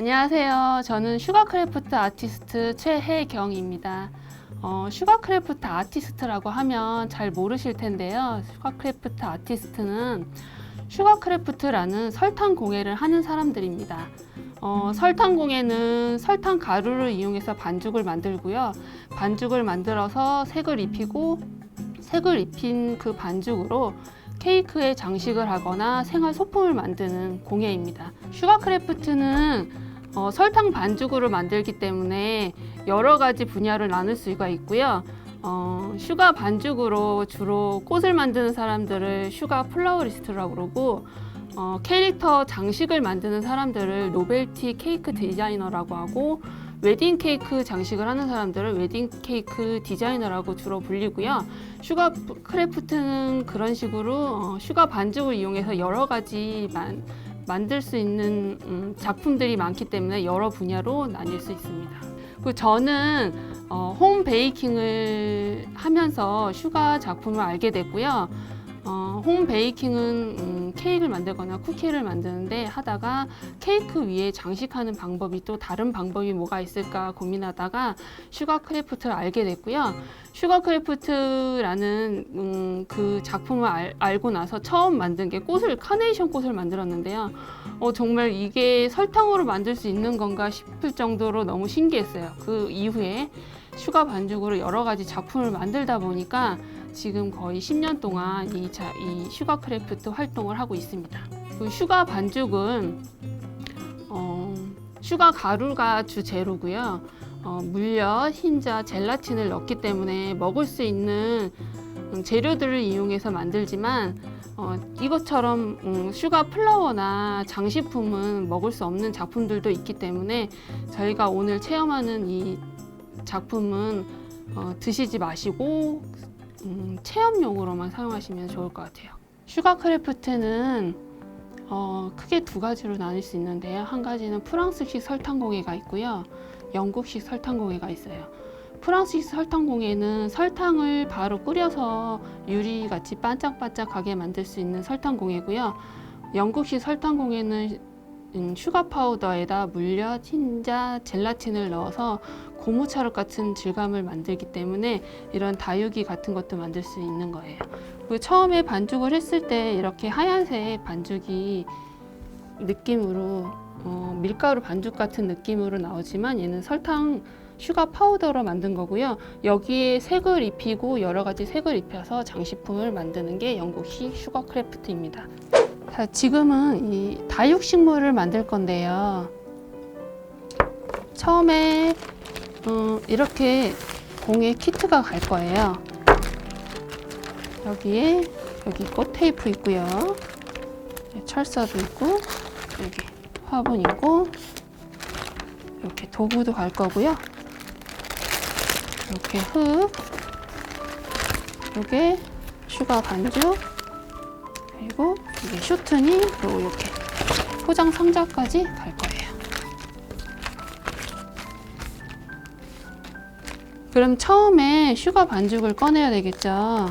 안녕하세요. 저는 슈가크래프트 아티스트 최혜경입니다. 어, 슈가크래프트 아티스트라고 하면 잘 모르실 텐데요. 슈가크래프트 아티스트는 슈가크래프트라는 설탕 공예를 하는 사람들입니다. 어, 설탕 공예는 설탕 가루를 이용해서 반죽을 만들고요. 반죽을 만들어서 색을 입히고 색을 입힌 그 반죽으로 케이크에 장식을 하거나 생활 소품을 만드는 공예입니다. 슈가크래프트는 어, 설탕 반죽으로 만들기 때문에 여러 가지 분야를 나눌 수가 있고요. 어, 슈가 반죽으로 주로 꽃을 만드는 사람들을 슈가 플라워리스트라고 그러고 어, 캐릭터 장식을 만드는 사람들을 노벨티 케이크 디자이너라고 하고 웨딩 케이크 장식을 하는 사람들을 웨딩 케이크 디자이너라고 주로 불리고요. 슈가 크래프트는 그런 식으로 어, 슈가 반죽을 이용해서 여러 가지 만, 만들 수 있는 음, 작품들이 많기 때문에 여러 분야로 나뉠 수 있습니다. 그리고 저는 어, 홈 베이킹을 하면서 슈가 작품을 알게 됐고요. 어, 홈 베이킹은 음, 케이크를 만들거나 쿠키를 만드는데 하다가 케이크 위에 장식하는 방법이 또 다른 방법이 뭐가 있을까 고민하다가 슈가 크래프트를 알게 됐고요. 슈가 크래프트라는 음, 그 작품을 알, 알고 나서 처음 만든 게 꽃을 카네이션 꽃을 만들었는데요. 어, 정말 이게 설탕으로 만들 수 있는 건가 싶을 정도로 너무 신기했어요. 그 이후에 슈가 반죽으로 여러 가지 작품을 만들다 보니까 지금 거의 10년 동안 이, 자, 이 슈가 크래프트 활동을 하고 있습니다. 그 슈가 반죽은 어, 슈가 가루가 주 재료고요. 어, 물엿, 흰자, 젤라틴을 넣기 때문에 먹을 수 있는 음, 재료들을 이용해서 만들지만 어, 이것처럼 음, 슈가 플라워나 장식품은 먹을 수 없는 작품들도 있기 때문에 저희가 오늘 체험하는 이 작품은 어, 드시지 마시고 음, 체험용으로만 사용하시면 좋을 것 같아요. 슈가 크래프트는 어, 크게 두 가지로 나눌 수 있는데요. 한 가지는 프랑스식 설탕 공예가 있고요. 영국식 설탕 공예가 있어요. 프랑스식 설탕 공예는 설탕을 바로 끓여서 유리같이 반짝반짝하게 만들 수 있는 설탕 공예고요. 영국식 설탕 공예는 음, 슈가 파우더에다 물엿, 흰자, 젤라틴을 넣어서 고무차륵 같은 질감을 만들기 때문에 이런 다육이 같은 것도 만들 수 있는 거예요. 그리고 처음에 반죽을 했을 때 이렇게 하얀색 반죽이 느낌으로 어, 밀가루 반죽 같은 느낌으로 나오지만 얘는 설탕 슈가 파우더로 만든 거고요. 여기에 색을 입히고 여러 가지 색을 입혀서 장식품을 만드는 게 영국식 슈가 크래프트입니다. 자, 지금은 이 다육식물을 만들 건데요. 처음에 음, 이렇게 공예 키트가 갈 거예요. 여기에 여기 꽃 테이프 있고요. 네, 철사도 있고 여기 화분 있고 이렇게 도구도 갈 거고요. 이렇게 흙, 이게 슈가 반죽, 그리고 이게 쇼트니 그리고 이렇게 포장 상자까지 갈 거예요. 그럼 처음에 슈가 반죽을 꺼내야 되겠죠.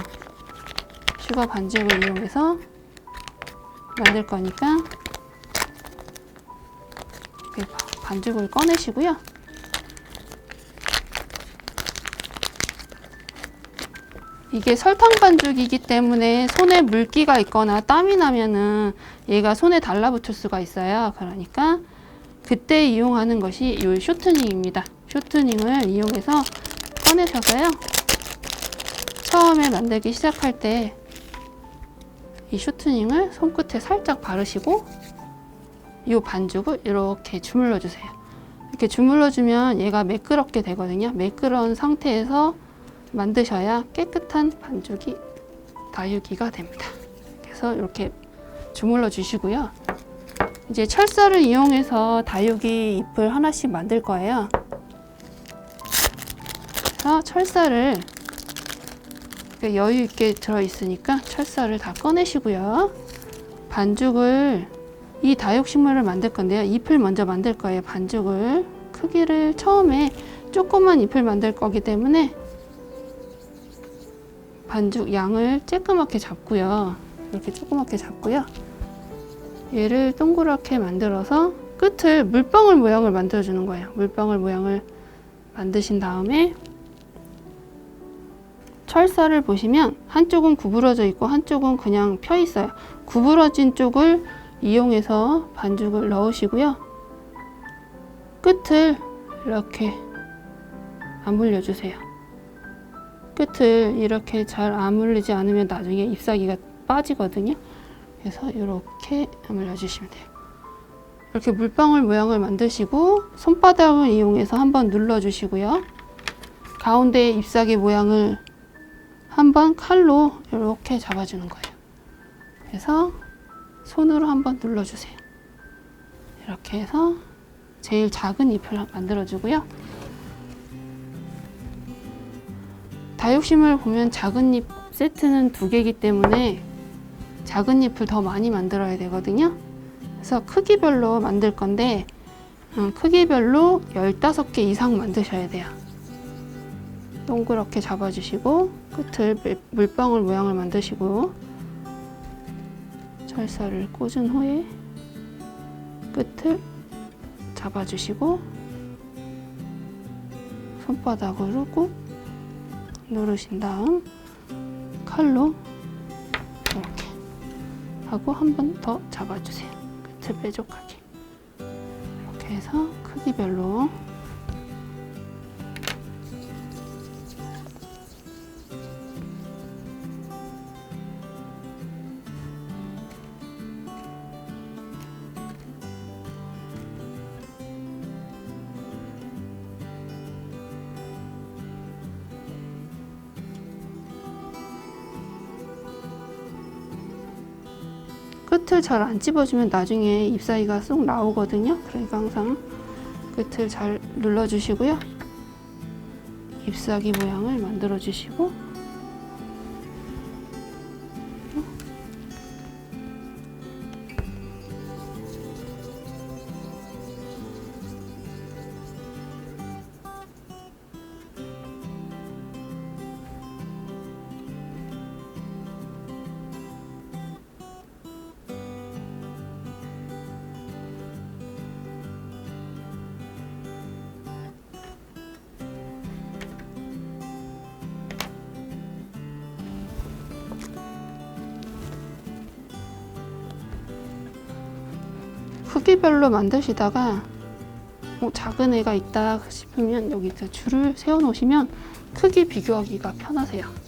슈가 반죽을 이용해서 만들 거니까 이렇게 반죽을 꺼내시고요. 이게 설탕 반죽이기 때문에 손에 물기가 있거나 땀이 나면은 얘가 손에 달라붙을 수가 있어요. 그러니까 그때 이용하는 것이 이 쇼트닝입니다. 쇼트닝을 이용해서 꺼내셔서요. 처음에 만들기 시작할 때 이 쇼트닝을 손끝에 살짝 바르시고 이 반죽을 이렇게 주물러 주세요. 이렇게 주물러 주면 얘가 매끄럽게 되거든요. 매끄러운 상태에서 만드셔야 깨끗한 반죽이 다육이가 됩니다. 그래서 이렇게 주물러 주시고요. 이제 철사를 이용해서 다육이 잎을 하나씩 만들 거예요. 그래서 철사를 여유 있게 들어 있으니까 철사를 다 꺼내시고요. 반죽을 이 다육식물을 만들 건데요. 잎을 먼저 만들 거예요. 반죽을 크기를 처음에 조그만 잎을 만들 거기 때문에 반죽 양을 쬐끄맣게 잡고요. 이렇게 조그맣게 잡고요. 얘를 동그랗게 만들어서 끝을 물방울 모양을 만들어 주는 거예요. 물방울 모양을 만드신 다음에 철사를 보시면 한쪽은 구부러져 있고 한쪽은 그냥 펴 있어요. 구부러진 쪽을 이용해서 반죽을 넣으시고요. 끝을 이렇게 아물려 주세요. 끝을 이렇게 잘 아물리지 않으면 나중에 잎사귀가 빠지거든요. 그래서 이렇게 아물려 주시면 돼요. 이렇게 물방울 모양을 만드시고 손바닥을 이용해서 한번 눌러 주시고요. 가운데 잎사귀 모양을 한번 칼로 이렇게 잡아주는 거예요. 그래서 손으로 한번 눌러주세요. 이렇게 해서 제일 작은 잎을 만들어주고요. 다육심을 보면 작은 잎 세트는 두 개이기 때문에 작은 잎을 더 많이 만들어야 되거든요. 그래서 크기별로 만들 건데 음, 크기별로 15개 이상 만드셔야 돼요. 동그랗게 잡아주시고 끝을 물- 물방울 모양을 만드시고 철사를 꽂은 후에 끝을 잡아주시고 손바닥으로 꾹 누르신 다음 칼로 이렇게 하고 한 번 더 잡아주세요. 끝을 뾰족하게 이렇게 해서 크기별로 끝을 잘 안 찝어주면 나중에 잎사귀가 쏙 나오거든요. 그러니까 항상 끝을 잘 눌러주시고요. 잎사귀 모양을 만들어 주시고 크기별로 만드시다가 어, 작은 애가 있다 싶으면 여기 이제 줄을 세워 놓으시면 크기 비교하기가 편하세요.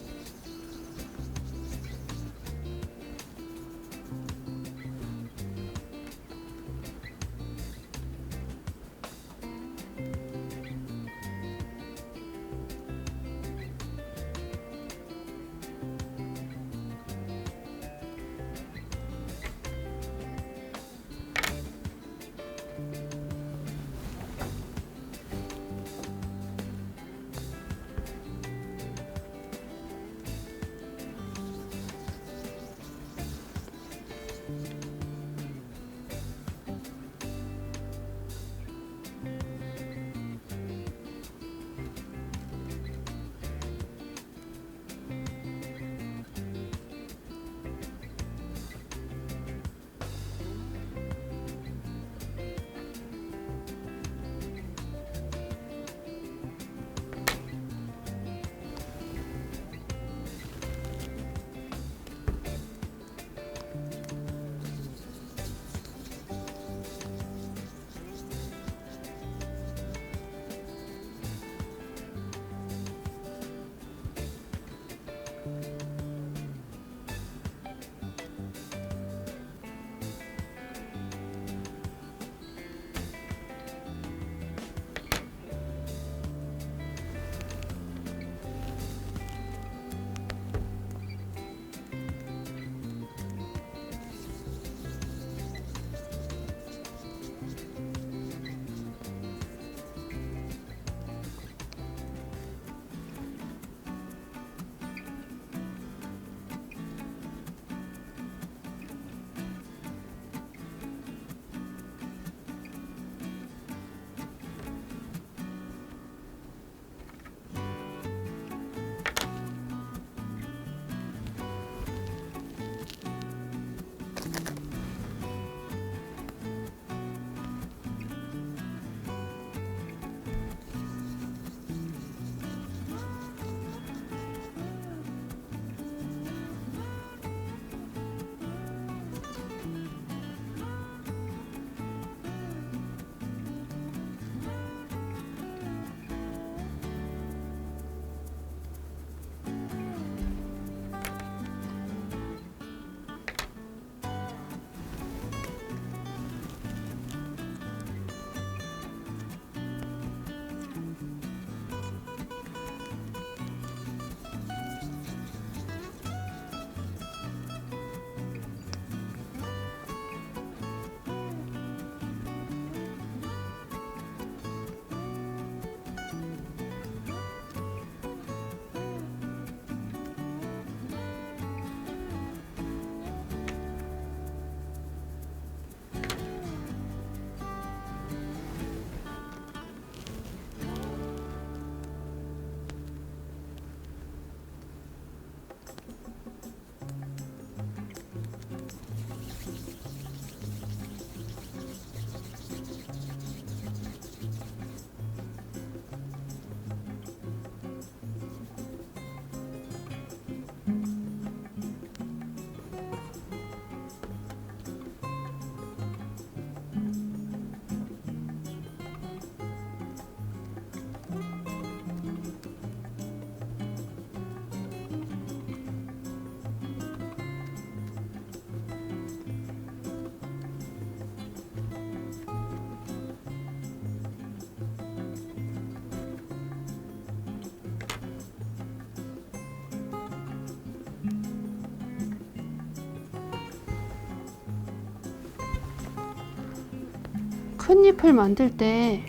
큰 잎을 만들 때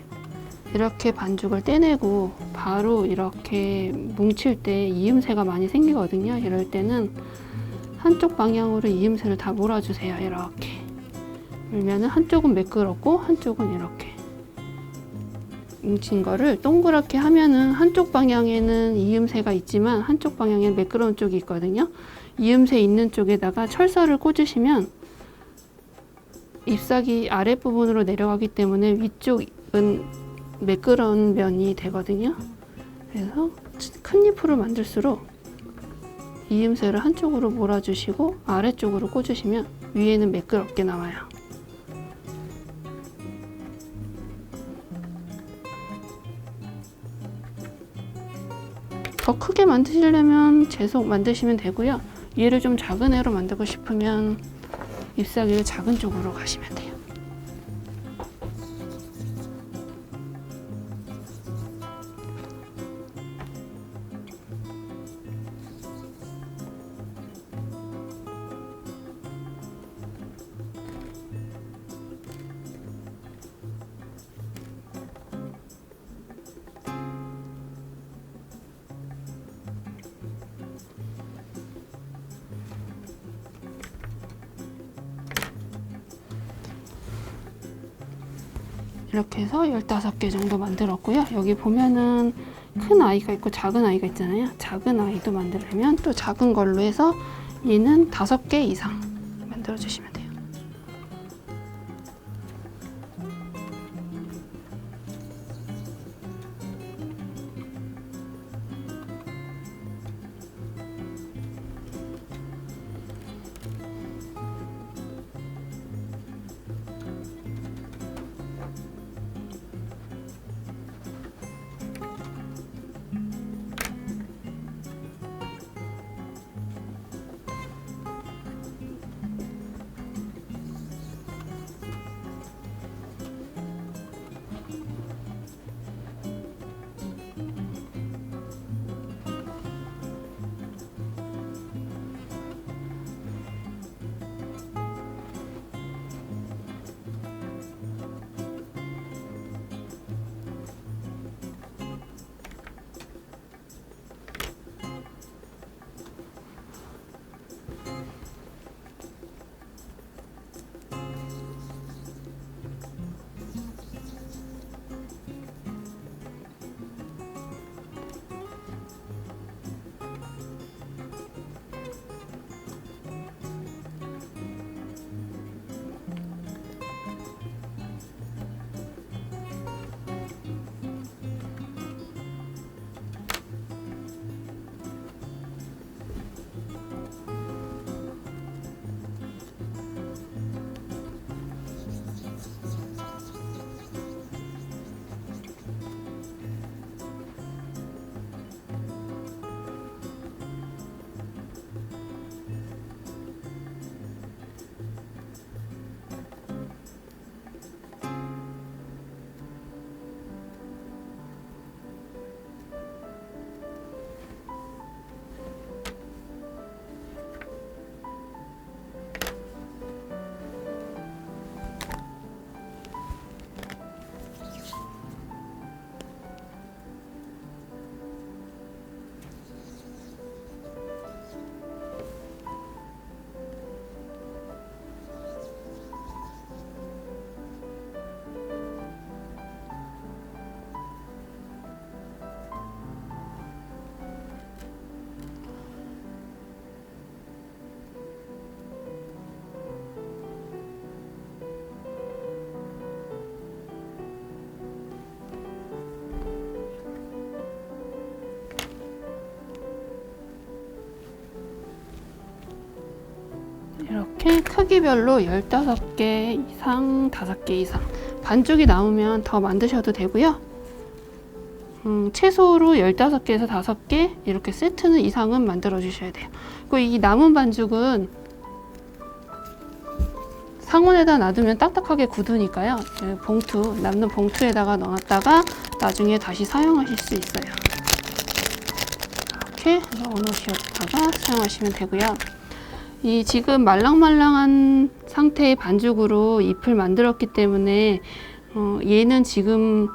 이렇게 반죽을 떼내고 바로 이렇게 뭉칠 때 이음새가 많이 생기거든요. 이럴 때는 한쪽 방향으로 이음새를 다 몰아주세요. 이렇게. 그러면은 한쪽은 매끄럽고 한쪽은 이렇게 뭉친 거를 동그랗게 하면은 한쪽 방향에는 이음새가 있지만 한쪽 방향에는 매끄러운 쪽이 있거든요. 이음새 있는 쪽에다가 철사를 꽂으시면 잎사귀 아랫부분으로 내려가기 때문에 위쪽은 매끄러운 면이 되거든요. 그래서 큰 잎으로 만들수록 이음새를 한쪽으로 몰아주시고 아래쪽으로 꽂으시면 위에는 매끄럽게 나와요. 더 크게 만드시려면 계속 만드시면 되고요. 얘를 좀 작은 애로 만들고 싶으면 잎사귀를 작은 쪽으로 가시면 돼요. 이렇게 해서 15개 정도 만들었고요. 여기 보면은 큰 아이가 있고 작은 아이가 있잖아요. 작은 아이도 만들려면 또 작은 걸로 해서 얘는 5개 이상 만들어 주시면 이렇게 크기별로 15개 이상, 5개 이상 반죽이 나오면 더 만드셔도 되고요. 음, 최소로 15개에서 5개 이렇게 세트는 이상은 만들어 주셔야 돼요. 그리고 이 남은 반죽은 상온에다 놔두면 딱딱하게 굳으니까요. 그 봉투, 남는 봉투에다가 넣었다가 나중에 다시 사용하실 수 있어요. 이렇게 넣어놓으셨다가 사용하시면 되고요. 이 지금 말랑말랑한 상태의 반죽으로 잎을 만들었기 때문에 어, 얘는 지금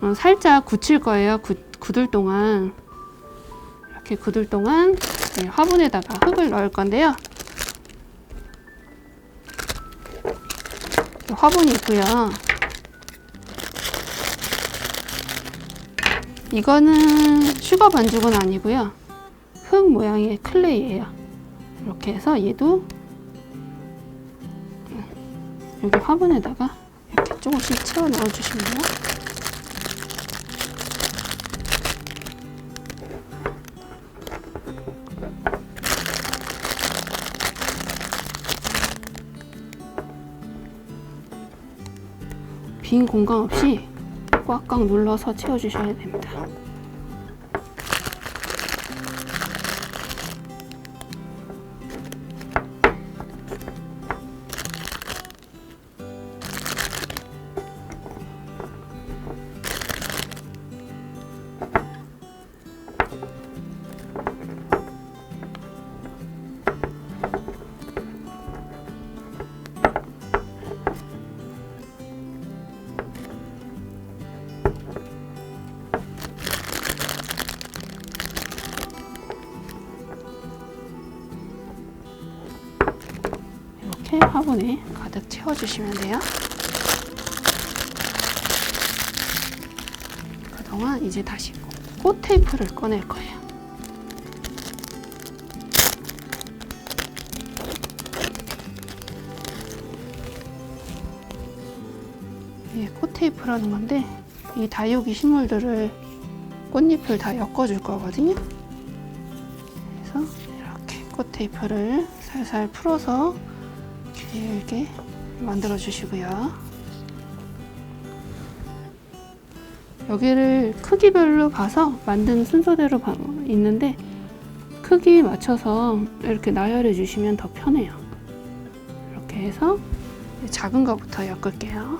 어, 살짝 굳힐 거예요. 굳, 굳을 동안 이렇게 굳을 동안 네, 화분에다가 흙을 넣을 건데요. 화분이 있고요. 이거는 슈거 반죽은 아니고요. 흙 모양의 클레이예요. 이렇게 해서 얘도 여기 화분에다가 이렇게 조금씩 채워 넣어 주시면 돼요. 빈 공간 없이 꽉꽉 눌러서 채워주셔야 됩니다. 화분에 가득 채워주시면 돼요. 그동안 이제 다시 꽃 테이프를 꺼낼 거예요. 이게 꽃 테이프라는 건데 이 다육이 식물들을 꽃잎을 다 엮어줄 거거든요. 그래서 이렇게 꽃 테이프를 살살 풀어서 길게 만들어 주시고요. 여기를 크기별로 봐서 만든 순서대로 봐- 있는데 크기 맞춰서 이렇게 나열해 주시면 더 편해요. 이렇게 해서 작은 거부터 엮을게요.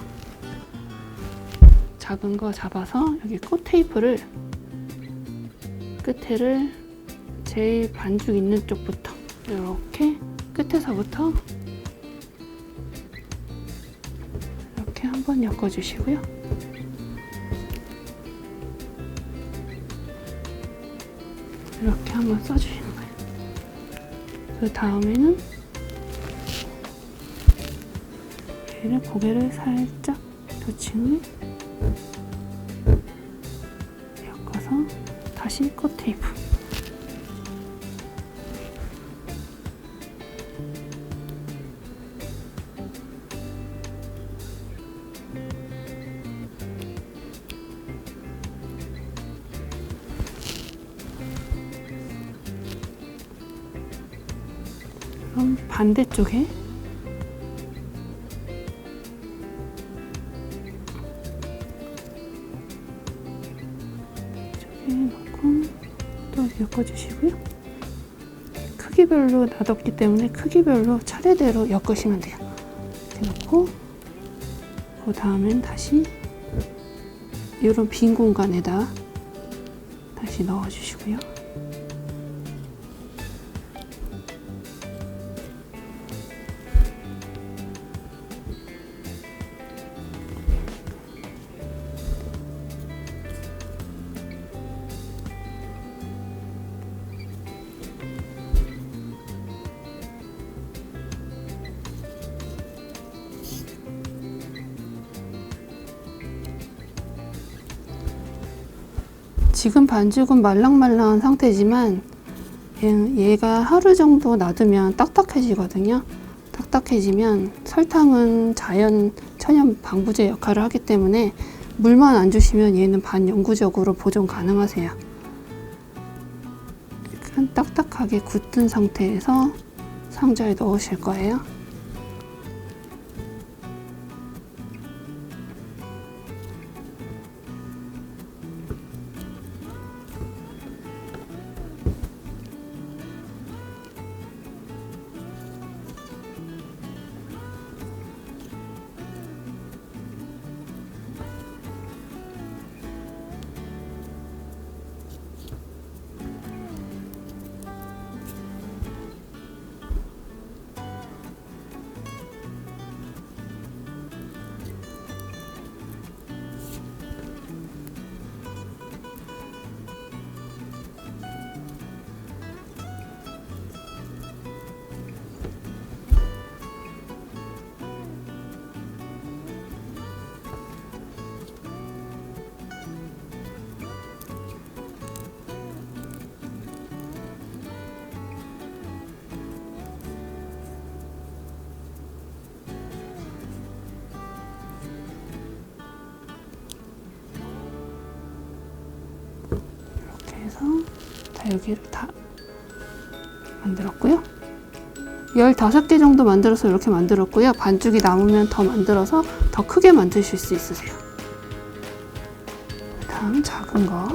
작은 거 잡아서 여기 꽃 테이프를 끝에를 제일 반죽 있는 쪽부터 이렇게 끝에서부터 한번 엮어주시고요. 이렇게 한번 써주시는 거예요. 그 다음에는 얘를 고개를 살짝 도칭을 엮어서 다시 꽃 테이프. 반대쪽에 이쪽에 놓고 또 엮어주시고요. 크기별로 놔뒀기 때문에 크기별로 차례대로 엮으시면 돼요. 이렇게 놓고 그 다음엔 다시 이런 빈 공간에다 다시 넣어주시고요. 지금 반죽은 말랑말랑한 상태지만 얘- 얘가 하루 정도 놔두면 딱딱해지거든요. 딱딱해지면 설탕은 자연 천연 방부제 역할을 하기 때문에 물만 안 주시면 얘는 반영구적으로 보존 가능하세요. 딱딱하게 굳은 상태에서 상자에 넣으실 거예요. 자, 여기를 다 만들었고요. 15개 정도 만들어서 이렇게 만들었고요. 반죽이 남으면 더 만들어서 더 크게 만드실 수 있으세요. 다음 작은 거.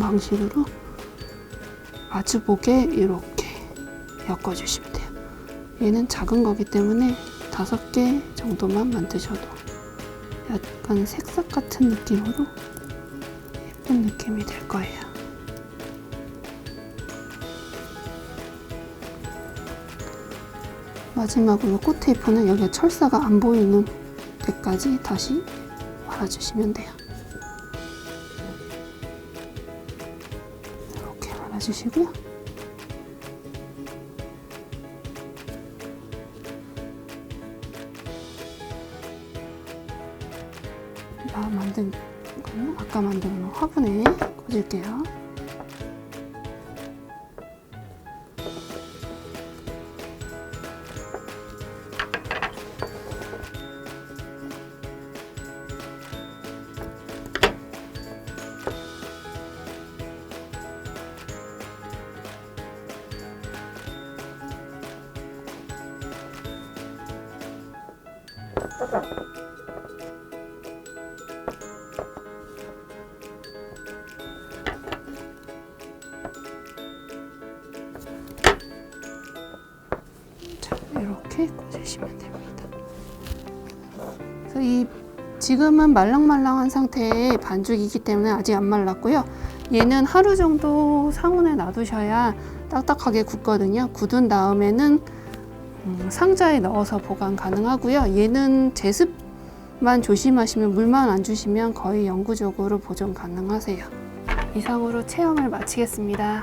방식으로 마주보게 이렇게 엮어주시면 돼요. 얘는 작은 거기 때문에 다섯 개 정도만 만드셔도 약간 색삭 같은 느낌으로 예쁜 느낌이 될 거예요. 마지막으로 꽃 테이프는 여기 철사가 안 보이는 데까지 다시 말아주시면 돼요. 나 만든 거는 아까 만든 거 화분에 꽂을게요. 지금은 말랑말랑한 상태의 반죽이기 때문에 아직 안 말랐고요. 얘는 하루 정도 상온에 놔두셔야 딱딱하게 굳거든요. 굳은 다음에는 음, 상자에 넣어서 보관 가능하고요. 얘는 제습만 조심하시면 물만 안 주시면 거의 영구적으로 보존 가능하세요. 이상으로 체험을 마치겠습니다.